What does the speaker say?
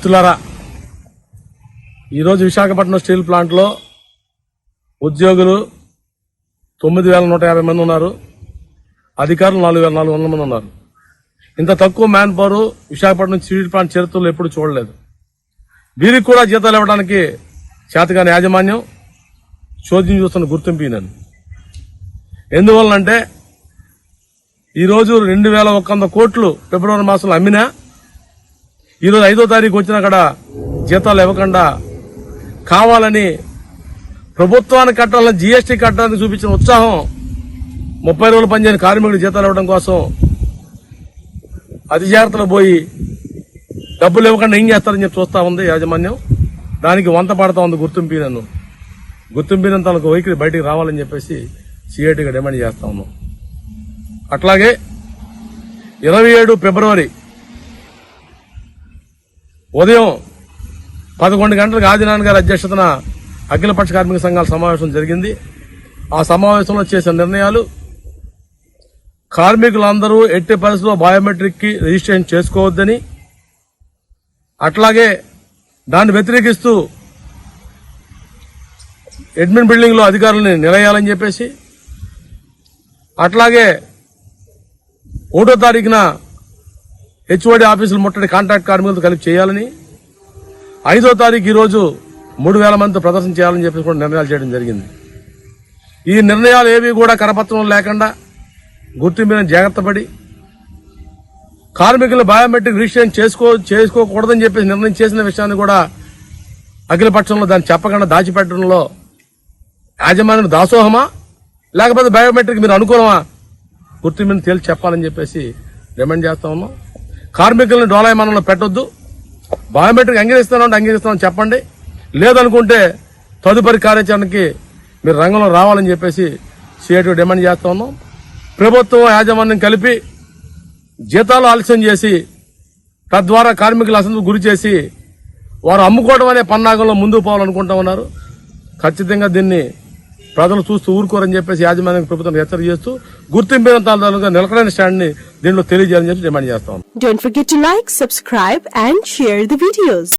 మిత్రులారా ఈరోజు విశాఖపట్నం స్టీల్ ప్లాంట్లో ఉద్యోగులు తొమ్మిది వేల నూట యాభై మంది ఉన్నారు. అధికారులు నాలుగు వేల నాలుగు వందల మంది ఉన్నారు. ఇంత తక్కువ man power Visakhapatnam steel plant చరిత్రలో ఎప్పుడు చూడలేదు. వీరికి కూడా జీతాలు ఇవ్వడానికి చేతగాని యాజమాన్యం చోద్యం చూస్తున్న గుర్తింపు నేను ఎందువలనంటే ఈరోజు రెండు వేల ఒక్క వంద కోట్లు ఫిబ్రవరి మాసంలో అమ్మినా ఈరోజు ఐదో తారీఖు వచ్చిన అక్కడ జీతాలు ఇవ్వకుండా కావాలని ప్రభుత్వానికి కట్టాలని జీఎస్టీ కట్టడానికి చూపించిన ఉత్సాహం ముప్పై రోజులు పనిచేయని కార్మికుడు జీతాలు ఇవ్వడం కోసం అతి జాగ్రత్తలు పోయి డబ్బులు ఇవ్వకుండా ఏం చేస్తారని చెప్పి చూస్తా ఉంది యాజమాన్యం. దానికి వంత పడతా ఉంది గుర్తింపు నన్ను గుర్తింపిన తనకు వైఖరి బయటికి రావాలని చెప్పేసి సిఐటిగా డిమాండ్ చేస్తా ఉన్నాం. అట్లాగే ఇరవై ఏడు ఫిబ్రవరి ఉదయం పదకొండు గంటలకు ఆదినారాయణ గారి అధ్యక్షతన అఖిలపక్ష కార్మిక సంఘాల సమావేశం జరిగింది. ఆ సమావేశంలో చేసిన నిర్ణయాలు కార్మికులందరూ ఎట్టి పరిస్థితుల్లో బయోమెట్రిక్కి రిజిస్ట్రేషన్ చేసుకోవద్దని అట్లాగే దాన్ని వ్యతిరేకిస్తూ అడ్మిన్ బిల్డింగ్లో అధికారులని నిలయాలని చెప్పేసి అట్లాగే ఒకటో తారీఖున హెచ్ఓడి ఆఫీసులు ముట్టడి కాంట్రాక్ట్ కార్మికులతో కలిపి చేయాలని ఐదో తారీఖు ఈరోజు మూడు వేల మంది ప్రదర్శన చేయాలని చెప్పేసి కూడా నిర్ణయాలు చేయడం జరిగింది. ఈ నిర్ణయాలు ఏవి కూడా కరపత్రం లేకుండా గుర్తింపు జాగ్రత్త పడి కార్మికులు బయోమెట్రిక్ రిజిస్ట్రేషన్ చేసుకో చేసుకోకూడదని చెప్పేసి నిర్ణయం చేసిన విషయాన్ని కూడా అఖిలపక్షంలో దాన్ని చెప్పకుండా దాచిపెట్టడంలో యాజమాన్యం దాసోహమా? లేకపోతే బయోమెట్రిక్ మీరు అనుకూలమా? గుర్తింపుని తేల్చి చెప్పాలని చెప్పేసి డిమాండ్ చేస్తా ఉన్నాం. కార్మికులను డోలాయమానంలో పెట్టొద్దు. బయోమెట్రిక్ అంగీకరిస్తానంటే అంగీకరిస్తామని చెప్పండి. లేదనుకుంటే తదుపరి కార్యాచరణకి మీరు రంగంలో రావాలని చెప్పేసి సిఐటి డిమాండ్ చేస్తా ఉన్నాం. ప్రభుత్వం యాజమాన్యం కలిపి జీతాలు ఆలస్యం చేసి తద్వారా కార్మికులు అసంతృప్తి గురి చేసి వారు అమ్ముకోవడం అనే పన్నాగంలో ముందుకు పోవాలనుకుంటా ఉన్నారు. ఖచ్చితంగా దీన్ని ప్రజలు చూస్తూ ఊరుకోరని చెప్పేసి యాజమాన్యం ప్రభుత్వం హెచ్చరిక చేస్తూ గుర్తింపు తాలూగా నిలకడైన స్టాండ్ని దీంట్లో తెలియజేయాలని చెప్పి డిమాండ్ చేస్తాం Don't forget to like, subscribe and share the videos.